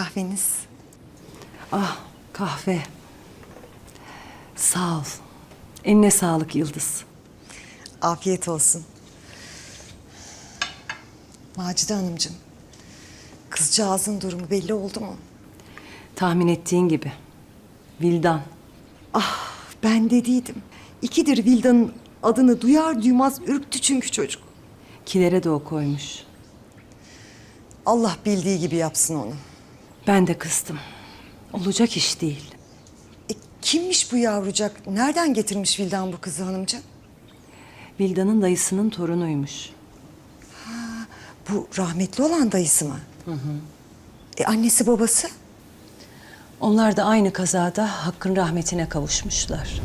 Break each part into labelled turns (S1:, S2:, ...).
S1: Kahveniz.
S2: Ah kahve. Sağ ol. Eline sağlık Yıldız.
S1: Afiyet olsun. Macide Hanımcığım. Kızcağızın durumu belli oldu mu?
S2: Tahmin ettiğin gibi. Vildan.
S1: Ah ben dediydim. İkidir Vilda'nın adını duyar duymaz ürktü çünkü çocuk.
S2: Kilere de o koymuş.
S1: Allah bildiği gibi yapsın onu.
S2: Ben de kızdım. Olacak iş değil.
S1: E, kimmiş bu yavrucak? Nereden getirmiş Vildan bu kızı hanımcığım?
S2: Vildan'ın dayısının torunuymuş.
S1: Bu rahmetli olan dayısı mı? Hı hı. E annesi babası?
S2: Onlar da aynı kazada Hakk'ın rahmetine kavuşmuşlar.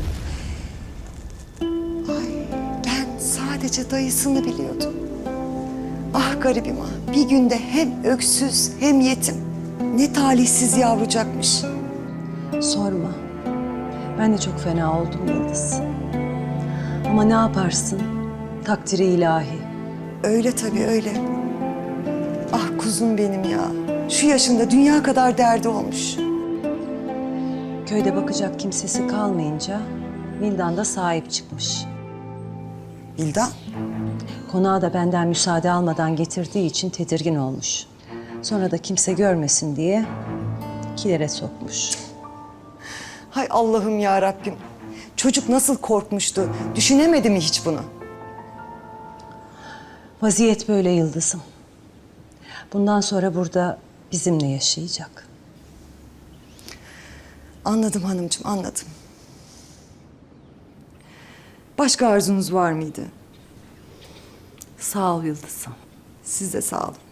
S1: Ben sadece dayısını biliyordum. Ah garibim ah. Bir günde hem öksüz hem yetim. Ne talihsiz yavrucakmış.
S2: Sorma. Ben de çok fena oldum Yıldız. Ama ne yaparsın? Takdiri ilahi.
S1: Öyle tabii öyle. Ah kuzum benim ya. Şu yaşında dünya kadar derdi olmuş.
S2: Köyde bakacak kimsesi kalmayınca Vildan da sahip çıkmış.
S1: Bildan.
S2: Konağı da benden müsaade almadan getirdiği için tedirgin olmuş. Sonra da kimse görmesin diye kilere sokmuş.
S1: Hay Allah'ım ya Rabbim. Çocuk nasıl korkmuştu. Düşünemedi mi hiç bunu?
S2: Vaziyet böyle Yıldız'ım. Bundan sonra burada bizimle yaşayacak.
S1: Anladım hanımcığım, anladım. Başka arzunuz var mıydı?
S2: Sağ ol Yıldız'ım.
S1: Siz de sağ olun.